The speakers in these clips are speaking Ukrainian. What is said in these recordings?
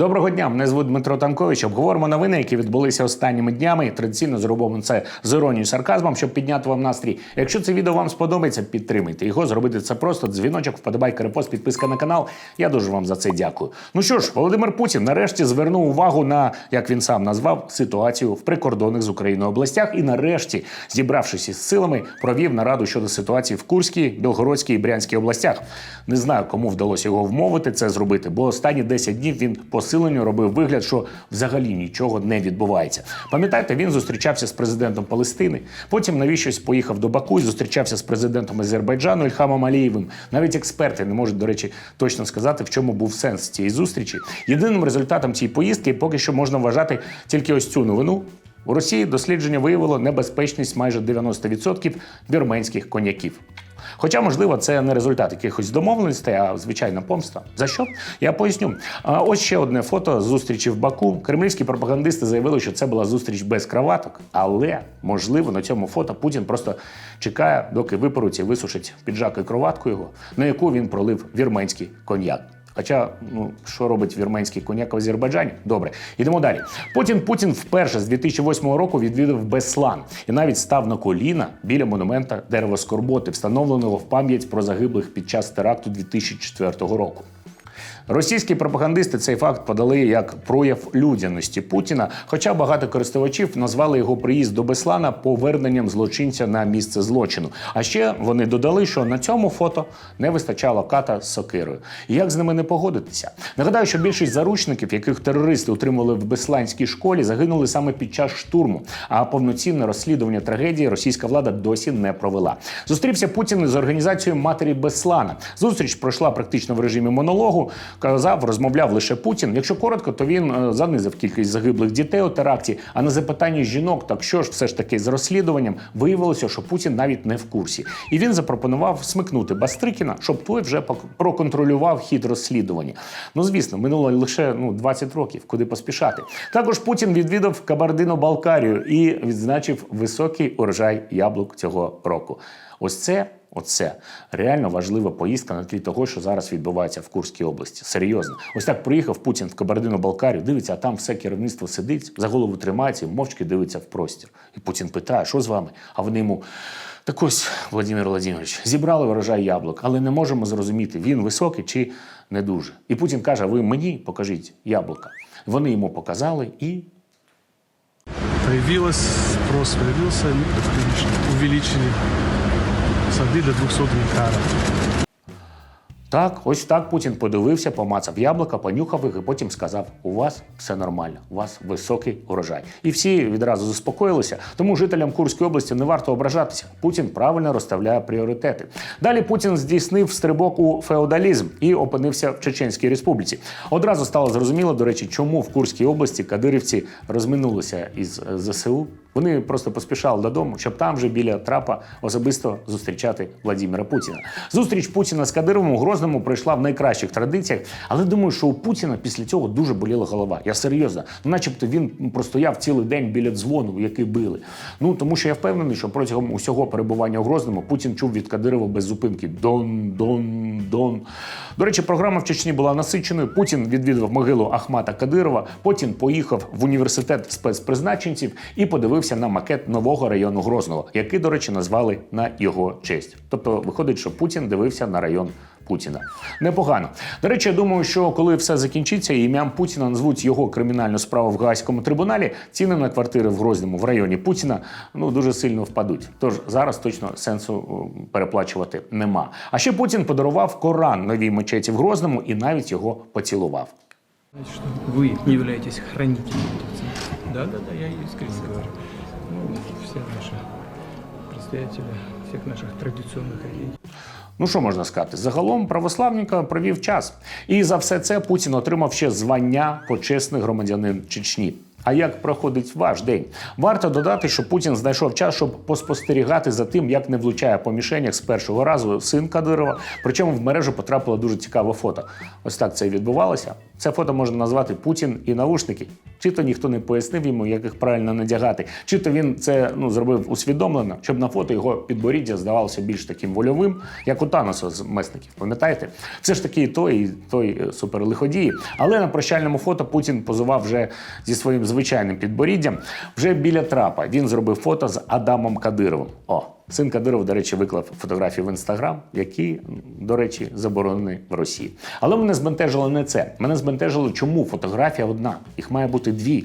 Доброго дня, мене звуть Дмитро Танкович. Обговоримо новини, які відбулися останніми днями. Традиційно зробимо це з іронією і сарказмом, щоб підняти вам настрій. Якщо це відео вам сподобається, підтримайте його. Зробити це просто дзвіночок, вподобайка, репост, підписка на канал. Я дуже вам за це дякую. Ну що ж, Володимир Путін нарешті звернув увагу на як він сам назвав ситуацію в прикордонних з Україною областях. І нарешті, зібравшись із силами, провів нараду щодо ситуації в Курській, Білгородській і Брянській областях. Не знаю, кому вдалося його вмовити це зробити, бо останні 10 днів він посиленню робив вигляд, що взагалі нічого не відбувається. Пам'ятаєте, він зустрічався з президентом Палестини. Потім навіщось поїхав до Баку і зустрічався з президентом Азербайджану Ільхамом Алієвим. Навіть експерти не можуть, до речі, точно сказати, в чому був сенс цієї зустрічі. Єдиним результатом цієї поїздки поки що можна вважати тільки ось цю новину. У Росії дослідження виявило небезпечність майже 90% вірменських коньяків. Хоча, можливо, це не результат якихось домовленостей, а звичайна помста. За що? Я поясню. Ось ще одне фото з зустрічі в Баку. Кремлівські пропагандисти заявили, що це була зустріч без краваток. Але можливо на цьому фото Путін просто чекає, доки випоруть і висушить піджак і кроватку його, на яку він пролив вірменський коньяк. Хоча, ну що робить вірменський коньяк в Азербайджані? Добре, йдемо далі. Потім Путін вперше з 2008 року відвідав Беслан і навіть став на коліна біля монумента дерева скорботи, встановленого в пам'ять про загиблих під час теракту 2004 року. Російські пропагандисти цей факт подали як прояв людяності Путіна. Хоча багато користувачів назвали його приїзд до Беслана поверненням злочинця на місце злочину. А ще вони додали, що на цьому фото не вистачало ката з сокирою. Як з ними не погодитися? Нагадаю, що більшість заручників, яких терористи утримували в Бесланській школі, загинули саме під час штурму. А повноцінне розслідування трагедії російська влада досі не провела. Зустрівся Путін з організацією матері Беслана. Зустріч пройшла практично в режимі монологу. Казав, розмовляв лише Путін. Якщо коротко, то він е, занизив кількість загиблих дітей у теракті. А на запитання жінок, так що ж все ж таки з розслідуванням, виявилося, що Путін навіть не в курсі. І він запропонував смикнути Бастрикіна, щоб той вже проконтролював хід розслідування. Ну звісно, минуло лише ну 20 років, куди поспішати. Також Путін відвідав Кабардино-Балкарію і відзначив високий урожай яблук цього року. Ось це. Оце реально важлива поїздка на тлі того, що зараз відбувається в Курській області. Серйозно, ось так приїхав Путін в Кабардино-Балкарію, дивиться, а там все керівництво сидить, за голову тримається, і мовчки дивиться в простір. І Путін питає, що з вами? А вони йому. Так ось, Владимир Владимирович, зібрали врожай яблук, але не можемо зрозуміти, він високий чи не дуже. І Путін каже: ви мені покажіть яблука. Вони йому показали і Появилось, спрос появился, ну, увеличили сады до 200 гектаров. Так, ось так Путін подивився, помацав яблука, понюхав їх і потім сказав: у вас все нормально, у вас високий урожай. І всі відразу заспокоїлися. Тому жителям Курської області не варто ображатися. Путін правильно розставляє пріоритети. Далі Путін здійснив стрибок у феодалізм і опинився в Чеченській республіці. Одразу стало зрозуміло, до речі, чому в Курській області кадирівці розминулися із е, ЗСУ. Вони просто поспішали додому, щоб там же біля трапа особисто зустрічати Владимира Путіна. Зустріч Путіна з Кадировим у Грозному пройшла в найкращих традиціях, але думаю, що у Путіна після цього дуже боліла голова. Я серйозно, начебто він простояв цілий день біля дзвону, який били. Ну тому що я впевнений, що протягом усього перебування у Грозному Путін чув від Кадирова без зупинки Дон, Дон, Дон. До речі, програма в Чечні була насиченою. Путін відвідав могилу Ахмата Кадирова, потім поїхав в університет спецпризначенців і подивився на макет нового району Грозного, який, до речі, назвали на його честь. Тобто, виходить, що Путін дивився на район. Путіна непогано. До речі, я думаю, що коли все закінчиться, і ім'ям Путіна назвуть його кримінальну справу в Гаазькому трибуналі, ціни на квартири в Грозному в районі Путіна ну дуже сильно впадуть. Тож зараз точно сенсу переплачувати нема. А ще Путін подарував Коран новій мечеті в Грозному і навіть його поцілував. Что вы хранителем. Да, да, да, я искренне говорю. Ну, все наши предстоятели всех наших традиционных религий. Ну що можна сказати? Загалом православника провів час. І за все це Путін отримав ще звання почесний громадянин Чечні. А як проходить ваш день? Варто додати, що Путін знайшов час, щоб поспостерігати за тим, як не влучає по мішенях з першого разу син Кадирова. Причому в мережу потрапило дуже цікаве фото. Ось так це і відбувалося. Це фото можна назвати Путін і наушники. Чи то ніхто не пояснив йому, як їх правильно надягати, чи то він це ну зробив усвідомлено, щоб на фото його підборіддя здавалося більш таким вольовим, як у Таноса з месників. Пам'ятаєте? Все ж таки той, і той е, суперлиходії. Але на прощальному фото Путін позував вже зі своїм звичайним підборіддям. Вже біля трапа він зробив фото з Адамом Кадировим. О, син Кадиров, до речі, виклав фотографії в інстаграм, які, до речі, заборонені в Росії. Але мене збентежило не це. Мене збентежило, чому фотографія одна. Їх має бути дві.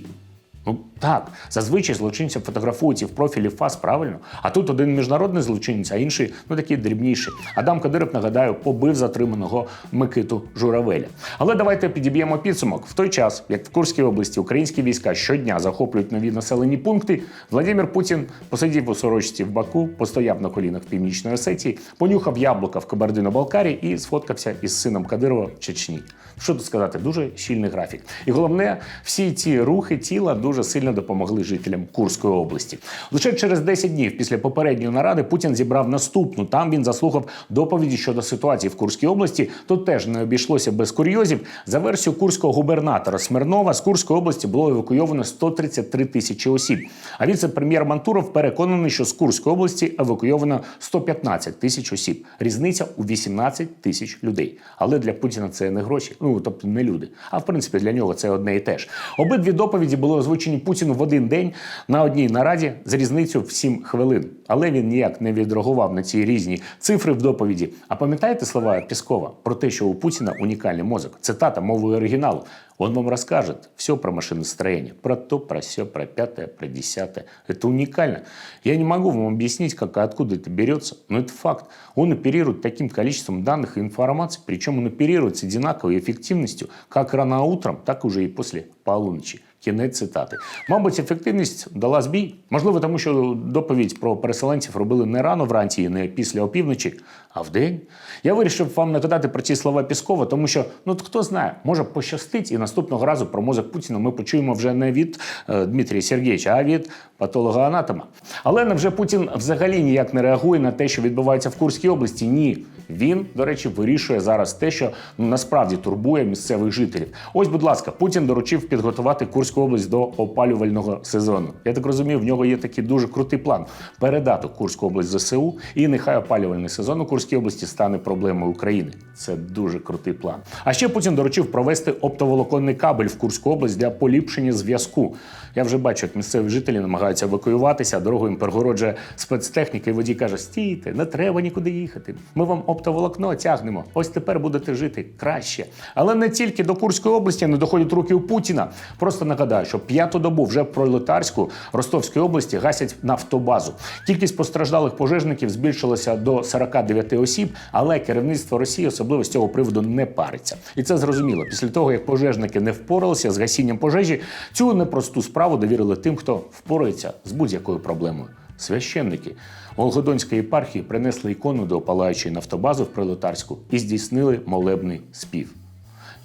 Ну так, зазвичай злочинців фотографують і в профілі ФАС, правильно? А тут один міжнародний злочинець, а інший, ну такий дрібніший. Адам Кадиров, нагадаю, побив затриманого Микиту Журавеля. Але давайте підіб'ємо підсумок. В той час, як в Курській області українські війська щодня захоплюють нові населені пункти, Владимир Путін посидів у сорочці в Баку, постояв на колінах в Північної Осетії, понюхав яблука в Кабардино-Балкарі і сфоткався із сином Кадирова в Чечні. Що тут сказати, дуже щільний графік. І головне, всі ці рухи тіла дуже сильно допомогли жителям Курської області. Лише через 10 днів після попередньої наради Путін зібрав наступну. Там він заслухав доповіді щодо ситуації в Курській області. Тут теж не обійшлося без курйозів. За версією курського губернатора Смирнова з Курської області було евакуйовано 133 тисячі осіб. А віце-прем'єр Мантуров переконаний, що з Курської області евакуйовано 115 тисяч осіб. Різниця у 18 тисяч людей. Але для Путіна це не гроші, ну тобто не люди. А в принципі для нього це одне і те ж. Обидві доповіді були озвучені Путіну в один день на одній нараді з різницею в 7 хвилин. Але він ніяк не відреагував на ці різні цифри в доповіді. А пам'ятаєте слова Піскова про те, що у Путіна унікальний мозок? Цитата мовою оригіналу. Он вам расскажет все про машиностроение, про то, про все, про пятое, про десятое. Это уникально. Я не могу вам объяснить, как и откуда это берется, но это факт. Он оперирует таким количеством данных и информации, причем он оперирует с одинаковой эффективностью как рано утром, так уже и после полуночи. Кінець цитати. Мабуть, ефективність дала збій. Можливо, тому що доповідь про переселенців робили не рано вранці і не після опівночі, а вдень. Я вирішив вам нагадати про ці слова Піскова, тому що ну хто знає, може пощастить, і наступного разу про мозок Путіна ми почуємо вже не від е, Дмитрія Сергійовича, а від патолога-анатома. Але невже Путін взагалі ніяк не реагує на те, що відбувається в Курській області? Ні. Він, до речі, вирішує зараз те, що ну, насправді турбує місцевих жителів. Ось, будь ласка, Путін доручив підготувати Курську область до опалювального сезону. Я так розумію, в нього є такий дуже крутий план передати Курську область ЗСУ, і нехай опалювальний сезон у Курській області стане проблемою України. Це дуже крутий план. А ще Путін доручив провести оптоволоконний кабель в Курську область для поліпшення зв'язку. Я вже бачу, як місцеві жителі намагаються евакуюватися, дорогу їм перегороджує спецтехніка, і водій каже: стійте, не треба нікуди їхати. Ми вам оптоволокно тягнемо. Ось тепер будете жити краще. Але не тільки до Курської області не доходять руки у Путіна. Просто нагадаю, що п'яту добу вже Пролетарську Ростовської області гасять нафтобазу. Кількість постраждалих пожежників збільшилася до 49 осіб, але керівництво Росії особливо з цього приводу не париться. І це зрозуміло. Після того, як пожежники не впоралися з гасінням пожежі, цю непросту справу довірили тим, хто впорається з будь-якою проблемою. Священники Волгодонської єпархії принесли ікону до палаючої нафтобази в Пролетарську і здійснили молебний спів.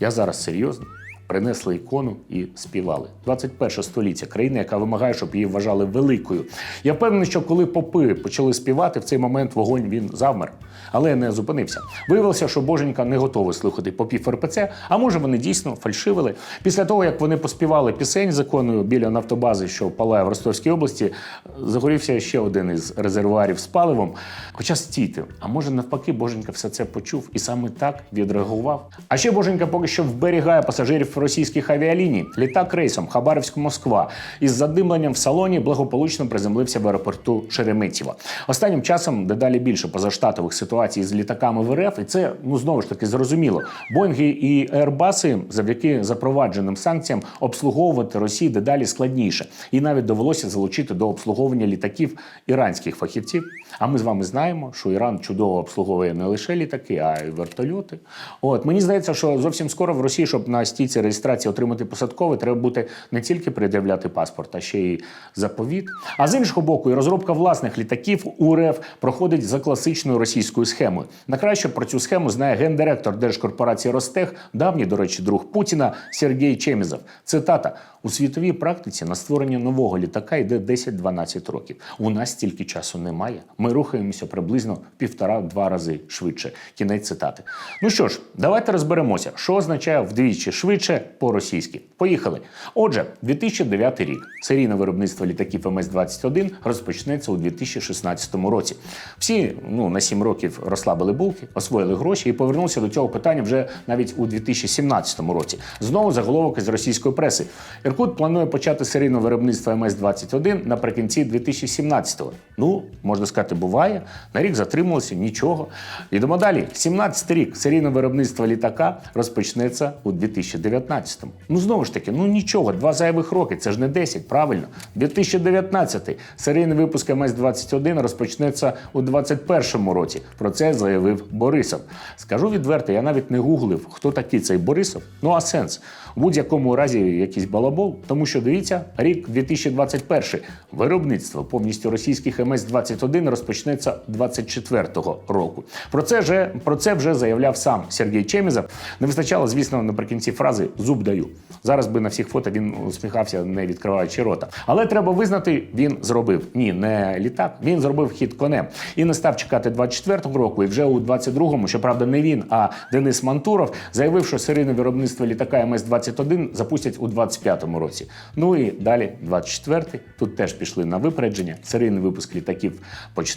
Я зараз серйозно. Принесли ікону і співали. 21 століття, країна, яка вимагає, щоб її вважали великою. Я впевнений, що коли попи почали співати, в цей момент вогонь він завмер, але не зупинився. Виявилося, що боженька не готовий слухати попів РПЦ, а може вони дійсно фальшивили. Після того, як вони поспівали пісень законною біля нафтобази, що палає в Ростовській області, загорівся ще один із резервуарів з паливом. Хоча стійте, а може навпаки, боженька все це почув і саме так відреагував. А ще боженька поки що вберігає пасажирів російських авіаліній. Літак рейсом Хабаровськ-Москва із задимленням в салоні благополучно приземлився в аеропорту Шереметьєво. Останнім часом дедалі більше позаштатових ситуацій з літаками в РФ, і це ну знову ж таки зрозуміло. Боїнги і Ербаси завдяки запровадженим санкціям обслуговувати Росії дедалі складніше, і навіть довелося залучити до обслуговування літаків іранських фахівців. А ми з вами знаємо, що Іран чудово обслуговує не лише літаки, а й вертольоти. От мені здається, що зовсім скоро в Росії, щоб на стійці реєстрації отримати посадковий, треба бути не тільки пред'являти паспорт, а ще й заповіт. А з іншого боку, і розробка власних літаків у РФ проходить за класичною російською схемою. На краще про цю схему знає гендиректор держкорпорації Ростех, давній, до речі, друг Путіна Сергій Чемізов. Цитата: у світовій практиці на створення нового літака йде 10-12 років. У нас стільки часу немає. Ми рухаємося приблизно півтора-два рази швидше. Кінець цитати. Ну що ж, давайте розберемося, що означає вдвічі швидше по-російськи. Поїхали. Отже, 2009 рік серійне виробництво літаків МС-21 розпочнеться у 2016 році. Всі ну на 7 років розслабили булки, освоїли гроші і повернувся до цього питання вже навіть у 2017 році. Знову заголовок із російської преси. Іркут планує почати серійне виробництво МС-21 наприкінці 2017-го. Ну, можна сказати, буває. На рік затрималося, нічого. Йдемо далі. 17 рік серійне виробництво літака розпочнеться у 2019-му. Ну знову ж таки, ну нічого, два зайвих роки, це ж не 10, правильно? 2019-й серійний випуск МС-21 розпочнеться у 2021 році. Про це заявив Борисов. Скажу відверто, я навіть не гуглив, хто такий цей Борисов. Ну а сенс. У будь-якому разі якийсь балабол, тому що дивіться, рік 2021. Виробництво повністю російських МС-21 розпочнеться 24-го року. Про це вже про це вже заявляв сам Сергій Чемізов. Не вистачало, звісно, наприкінці фрази зуб даю. Зараз би на всіх фото він усміхався, не відкриваючи рота. Але треба визнати, він зробив ні, не літак. Він зробив хід конем і не став чекати 24-го року. І вже у 22-му, щоправда, не він, а Денис Мантуров заявив, що серійне виробництво літака МС-21 запустять у 25-му році. Ну і далі 24-й. Тут теж пішли на випередження. Серійний випуск літаків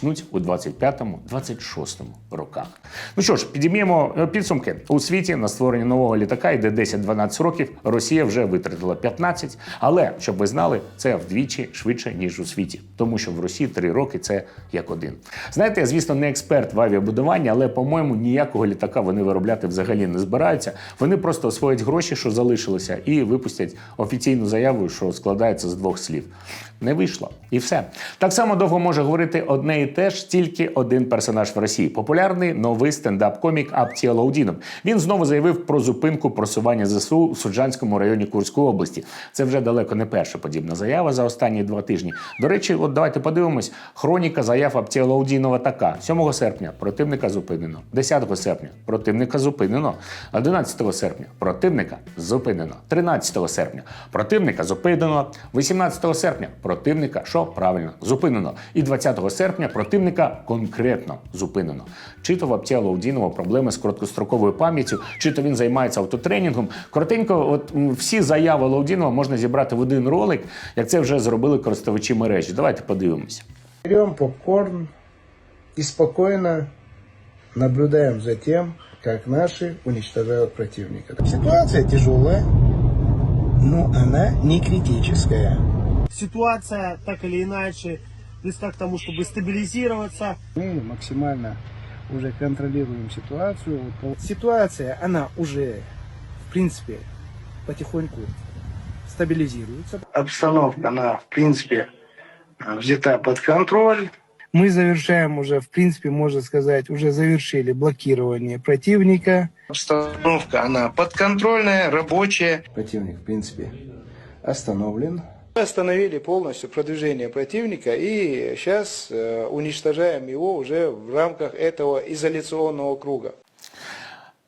почнуть у 25-му, 26-му роках. Ну що ж, підійміємо е, підсумки. У світі на створення нового літака йде 10-12 років. Росія вже витратила 15. Але щоб ви знали, це вдвічі швидше ніж у світі, тому що в Росії 3 роки це як один. Знаєте, я звісно не експерт в авіабудуванні, але по-моєму ніякого літака вони виробляти взагалі не збираються. Вони просто освоять гроші, що залишилося, і випустять офіційну заяву, що складається з двох слів. Не вийшло. І все. Так само довго може говорити одне і те ж тільки один персонаж в Росії. Популярний новий стендап-комік Аптія Лаудінов. Він знову заявив про зупинку просування ЗСУ в Суджанському районі Курської області. Це вже далеко не перша подібна заява за останні два тижні. До речі, от давайте подивимось. Хроніка заяв Аптія Лаудінова така: 7 серпня противника зупинено, 10 серпня противника зупинено, 11 серпня противника зупинено, 13 серпня противника зупинено, 18 серпня противника, що правильно, зупинено. І 20 серпня противника конкретно зупинено. Чи то в Аптія Лаудінова проблеми з короткостроковою пам'яттю, чи то він займається автотренінгом. Коротенько, от всі заяви Лаудінова можна зібрати в один ролик, як це вже зробили користувачі мережі. Давайте подивимося. Берем попкорн и спокойно наблюдаем за тем, как наши уничтожают противника. Ситуация тяжелая, но она не критическая. ситуация так или иначе близка к тому, чтобы стабилизироваться. Мы максимально уже контролируем ситуацию. Ситуация, она уже, в принципе, потихоньку стабилизируется. Обстановка, она, в принципе, взята под контроль. Мы завершаем уже, в принципе, можно сказать, уже завершили блокирование противника. Обстановка, она подконтрольная, рабочая. Противник, в принципе, остановлен. Мы остановили полностью продвижение противника и сейчас э, уничтожаем его уже в рамках этого изоляционного круга.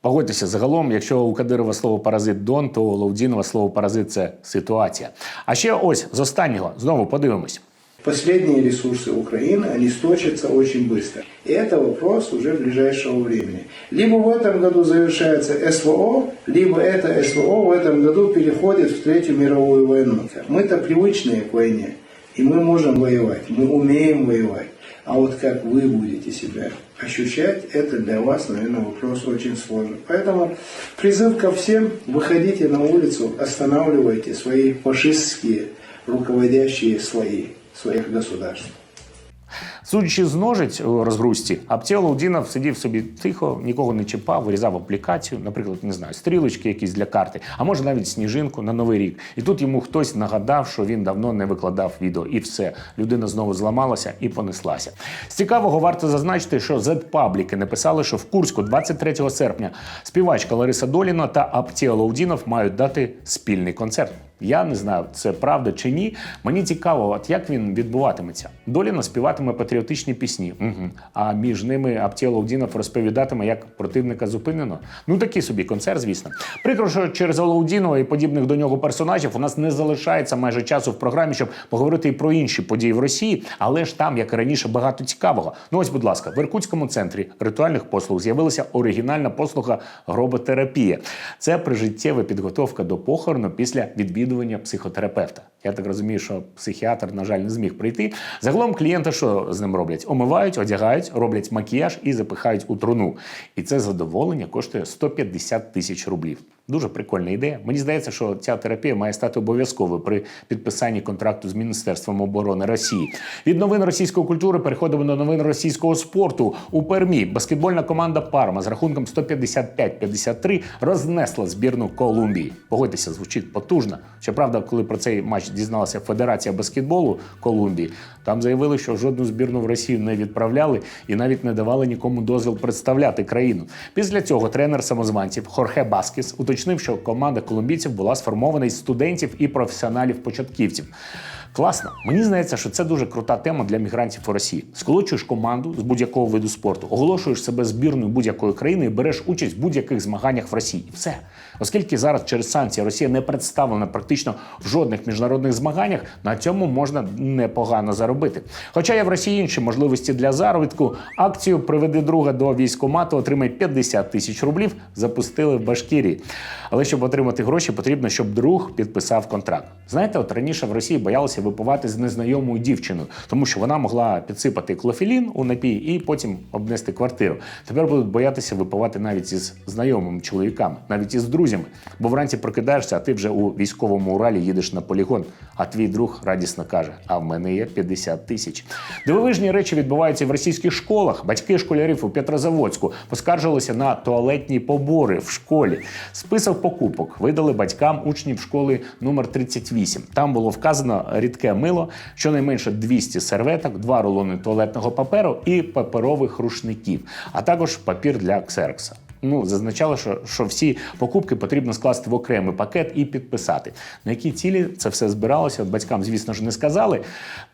Погодьтеся, загалом, якщо у Кадирова слово паразит Дон, то у Лаудінова слово паразит це ситуація. А ще ось з останнього знову подивимось. Последние ресурсы Украины, они сточатся очень быстро. И это вопрос уже ближайшего времени. Либо в этом году завершается СВО, либо это СВО в этом году переходит в Третью мировую войну. Мы-то привычные к войне, и мы можем воевать, мы умеем воевать. А вот как вы будете себя ощущать, это для вас, наверное, вопрос очень сложный. Поэтому призыв ко всем, выходите на улицу, останавливайте свои фашистские руководящие слои своих государств. Судячи з ножиць у розгрузці, Аптіо Лаудінов сидів собі тихо, нікого не чіпав, вирізав аплікацію, наприклад, не знаю, стрілочки якісь для карти, а може навіть сніжинку на новий рік. І тут йому хтось нагадав, що він давно не викладав відео, і все. Людина знову зламалася і понеслася. З цікавого варто зазначити, що Z-пабліки написали, що в Курську 23 серпня співачка Лариса Доліна та Аптіо Лаудінов мають дати спільний концерт. Я не знаю, це правда чи ні. Мені цікаво, от як він відбуватиметься. Доліна співатиме патріотичні пісні, угу. а між ними Аптєл розповідатиме, як противника зупинено. Ну такий собі концерт, звісно. Прикро, що через Лаудінова і подібних до нього персонажів у нас не залишається майже часу в програмі, щоб поговорити і про інші події в Росії, але ж там, як і раніше, багато цікавого. Ну ось, будь ласка, в Іркутському центрі ритуальних послуг з'явилася оригінальна послуга гроботерапія. Це прижиттєва підготовка до похорону після відвідування психотерапевта. Я так розумію, що психіатр, на жаль, не зміг прийти. Загалом клієнта що з ним роблять? Омивають, одягають, роблять макіяж і запихають у труну. І це задоволення коштує 150 тисяч рублів. Дуже прикольна ідея. Мені здається, що ця терапія має стати обов'язковою при підписанні контракту з Міністерством оборони Росії. Від новин російської культури переходимо до новин російського спорту. У Пермі баскетбольна команда Парма з рахунком 155-53 рознесла збірну Колумбії. Погодьтеся, звучить потужно. Щоправда, коли про цей матч дізналася Федерація баскетболу Колумбії, там заявили, що жодну збірну в Росію не відправляли і навіть не давали нікому дозвіл представляти країну. Після цього тренер самозванців Хорхе Баскіс уточнив, що команда колумбійців була сформована із студентів і професіоналів-початківців. Класно. Мені здається, що це дуже крута тема для мігрантів у Росії. Сколочуєш команду з будь-якого виду спорту, оголошуєш себе збірною будь-якої країни і береш участь в будь-яких змаганнях в Росії. І все. Оскільки зараз через санкції Росія не представлена практично в жодних міжнародних змаганнях, на цьому можна непогано заробити. Хоча є в Росії інші можливості для заробітку, акцію Приведи друга до військкомату, отримай 50 тисяч рублів, запустили в Башкірії. Але щоб отримати гроші, потрібно, щоб друг підписав контракт. Знаєте, от раніше в Росії боялися випивати з незнайомою дівчиною, тому що вона могла підсипати клофелін у напій і потім обнести квартиру. Тепер будуть боятися випивати навіть із знайомими чоловіками, навіть із друзями. Бо вранці прокидаєшся, а ти вже у військовому уралі їдеш на полігон. А твій друг радісно каже: А в мене є 50 тисяч. Дивовижні речі відбуваються в російських школах. Батьки школярів у Петрозаводську поскаржилися на туалетні побори в школі. Список покупок видали батькам учнів школи номер 38. Там було вказано рідке мило, щонайменше 200 серветок, два рулони туалетного паперу і паперових рушників, а також папір для ксеркса. Ну, зазначали, що, що всі покупки потрібно скласти в окремий пакет і підписати. На які цілі це все збиралося, батькам, звісно ж, не сказали.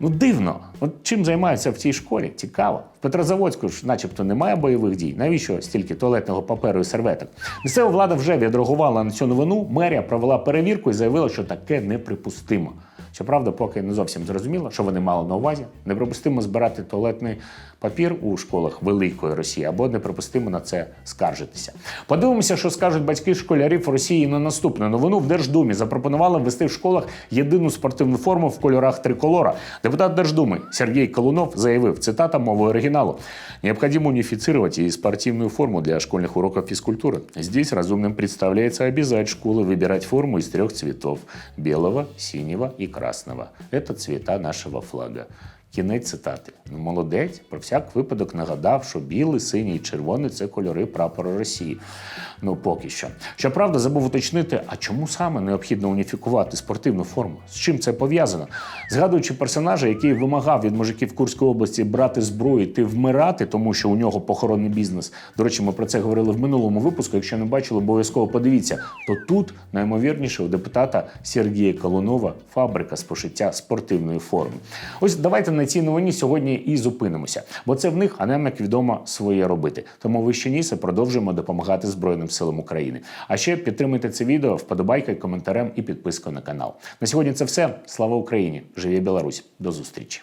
Ну, дивно. От чим займаються в цій школі? Цікаво. Петрозаводську ж, начебто, немає бойових дій. Навіщо стільки туалетного паперу і серветок? Місцева влада вже відреагувала на цю новину. Мерія провела перевірку і заявила, що таке неприпустимо. Щоправда, поки не зовсім зрозуміло, що вони мали на увазі. Неприпустимо збирати туалетний папір у школах великої Росії або неприпустимо на це скаржитися. Подивимося, що скажуть батьки школярів Росії на наступну новину. В Держдумі запропонували ввести в школах єдину спортивну форму в кольорах триколора. Депутат Держдуми Сергій Колунов заявив, цитата мовою оригіналу: «Необходимо унифицировать и спортивную форму для школьных уроков физкультуры. Здесь разумным представляется обязать школы выбирать форму из трех цветов – белого, синего и красного. Это цвета нашего флага. Кінець цитати. Ну, молодець, про всяк випадок нагадав, що білий, синій і червоний це кольори прапору Росії. Ну, поки що. Щоправда, забув уточнити, а чому саме необхідно уніфікувати спортивну форму? З чим це пов'язано? Згадуючи персонажа, який вимагав від мужиків Курської області брати зброю, йти вмирати, тому що у нього похоронний бізнес. До речі, ми про це говорили в минулому випуску. Якщо не бачили, обов'язково подивіться. То тут наймовірніше у депутата Сергія Колунова фабрика з пошиття спортивної форми. Ось давайте на цій новині сьогодні і зупинимося, бо це в них, а нам, як відомо, своє робити. Тому вище ніси продовжуємо допомагати Збройним силам України. А ще підтримуйте це відео вподобайкою, коментарем і підпискою на канал. На сьогодні це все. Слава Україні! Живі Білорусь! До зустрічі!